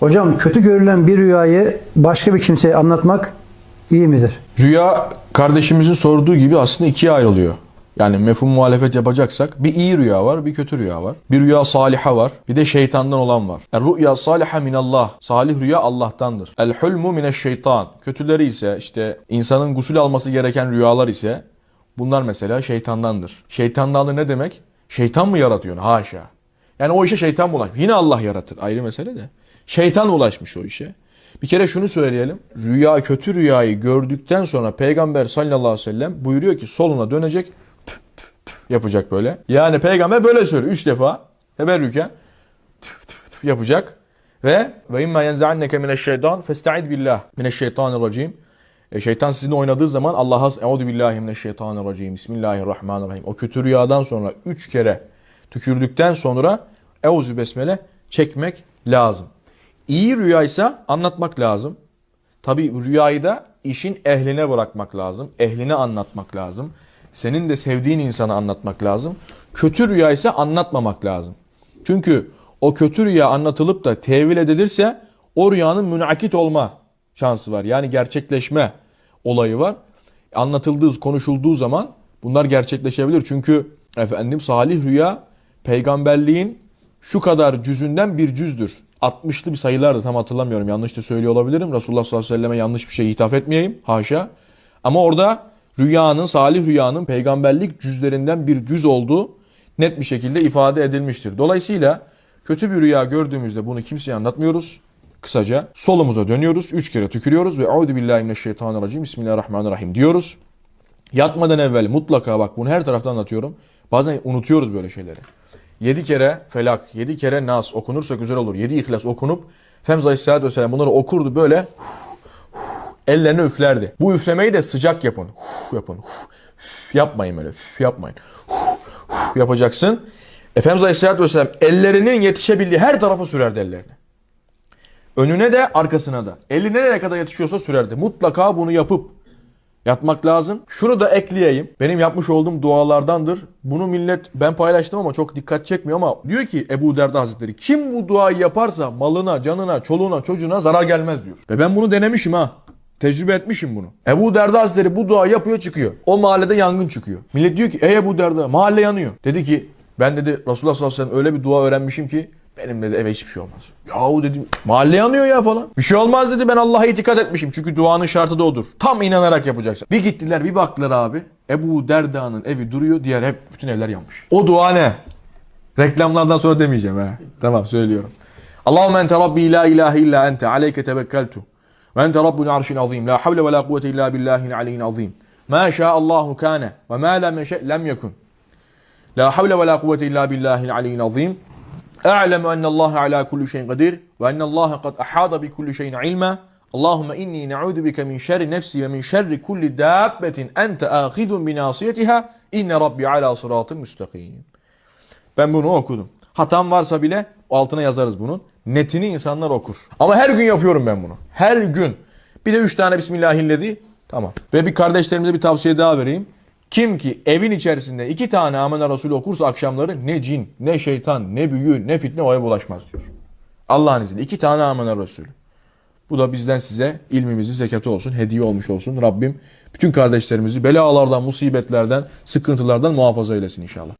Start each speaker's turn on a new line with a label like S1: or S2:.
S1: Hocam kötü görülen bir rüyayı başka bir kimseye anlatmak iyi midir?
S2: Rüya kardeşimizin sorduğu gibi aslında ikiye ayrılıyor. Yani mefhum muhalefet yapacaksak bir iyi rüya var, bir kötü rüya var. Bir rüya saliha var, bir de şeytandan olan var. El rüya saliha minallah. Salih rüya Allah'tandır. El hulmu mineşşeytan. Kötüleri ise işte insanın gusül alması gereken rüyalar ise bunlar mesela şeytandandır. Şeytandan da ne demek? Şeytan mı yaratıyor? Haşa. Yani o işe şeytan mı ulaşmış? Yine Allah yaratır. Ayrı mesele de. Şeytan ulaşmış o işe. Bir kere şunu söyleyelim. Rüya kötü rüyayı gördükten sonra Peygamber sallallahu aleyhi ve sellem buyuruyor ki soluna dönecek püf, püf, püf yapacak böyle. Yani Peygamber böyle söylüyor. Üç defa teberrüken yapacak. Ve ve imma yenzeanneke mineşşeytan festa'id billah mineşşeytanirracim. E, şeytan sizinle oynadığı zaman Allah'a euzu billahi mineşşeytanirracim. Bismillahirrahmanirrahim. O kötü rüyadan sonra üç kere tükürdükten sonra euzu besmele çekmek lazım. İyi rüyaysa anlatmak lazım. Tabi rüyayı da işin ehline bırakmak lazım. Ehline anlatmak lazım. Senin de sevdiğin insana anlatmak lazım. Kötü rüya ise anlatmamak lazım. Çünkü o kötü rüya anlatılıp da tevil edilirse o rüyanın münakit olma şansı var. Yani gerçekleşme olayı var. Anlatıldığı, konuşulduğu zaman bunlar gerçekleşebilir. Çünkü efendim salih rüya peygamberliğin şu kadar cüzünden bir cüzdür. 60'lı bir sayılardı tam hatırlamıyorum. Yanlış da söylüyor olabilirim. Resulullah sallallahu aleyhi ve selleme yanlış bir şey ithaf etmeyeyim. Haşa. Ama orada rüyanın, salih rüyanın peygamberlik cüzlerinden bir cüz olduğu net bir şekilde ifade edilmiştir. Dolayısıyla kötü bir rüya gördüğümüzde bunu kimseye anlatmıyoruz. Kısaca solumuza dönüyoruz. Üç kere tükürüyoruz ve Euzu billahi mineşşeytanirracim. Bismillahirrahmanirrahim diyoruz. Yatmadan evvel mutlaka bak bunu her tarafta anlatıyorum. Bazen unutuyoruz böyle şeyleri. 7 kere felak, 7 kere nas okunursa güzel olur. 7 ihlas okunup Efendimiz Aleyhisselatü Vesselam bunları okurdu böyle ellerine üflerdi. Bu üflemeyi de sıcak yapın. yapın. yapmayın böyle. yapmayın. yapacaksın. Efendimiz Aleyhisselatü Vesselam ellerinin yetişebildiği her tarafa sürerdi ellerini. Önüne de arkasına da. Eline nereye kadar yetişiyorsa sürerdi. Mutlaka bunu yapıp yatmak lazım. Şunu da ekleyeyim. Benim yapmış olduğum dualardandır. Bunu millet ben paylaştım ama çok dikkat çekmiyor ama diyor ki Ebu Derda Hazretleri kim bu duayı yaparsa malına, canına, çoluğuna, çocuğuna zarar gelmez diyor. Ve ben bunu denemişim ha. Tecrübe etmişim bunu. Ebu Derda Hazretleri bu dua yapıyor çıkıyor. O mahallede yangın çıkıyor. Millet diyor ki ey Ebu Derda mahalle yanıyor. Dedi ki ben dedi Resulullah sallallahu aleyhi ve sellem öyle bir dua öğrenmişim ki benim dedi eve hiçbir şey olmaz. Yahu dedim mahalle yanıyor ya falan. Bir şey olmaz dedi ben Allah'a itikad etmişim. Çünkü duanın şartı da odur. Tam inanarak yapacaksın. Bir gittiler bir baktılar abi. Ebu Derda'nın evi duruyor. Diğer hep bütün evler yanmış. O dua ne? Reklamlardan sonra demeyeceğim ha. Tamam söylüyorum. Allahümme ente Rabbi la ilahe illa ente aleyke tevekkeltu. Ve ente Rabbul arşin azim. La havle ve la kuvvete illa billahil aliyyil azim. Ma şa'allahu kâne ve ma lem yeşe yekun. La havle ve la kuvvete illa billahil aliyyil azim. E'lemu ennallâhe alâ kulli şeyin kadir ve ennallâhe kad ahâda bi kulli şeyin ilme. Allahümme inni ne'udhu bike min şerri nefsi ve min şerri kulli dâbbetin ente âhidun bi nâsiyetiha inne rabbi alâ sıratın müstakîm. Ben bunu okudum. Hatam varsa bile altına yazarız bunun. Netini insanlar okur. Ama her gün yapıyorum ben bunu. Her gün. Bir de üç tane Bismillahillezi. Tamam. Ve bir kardeşlerimize bir tavsiye daha vereyim. Kim ki evin içerisinde iki tane Amenna Resulü okursa akşamları ne cin, ne şeytan, ne büyü, ne fitne o eve bulaşmaz diyor. Allah'ın izniyle. iki tane Amenna Resulü. Bu da bizden size ilmimizin zekatı olsun, hediye olmuş olsun. Rabbim bütün kardeşlerimizi belalardan, musibetlerden, sıkıntılardan muhafaza eylesin inşallah.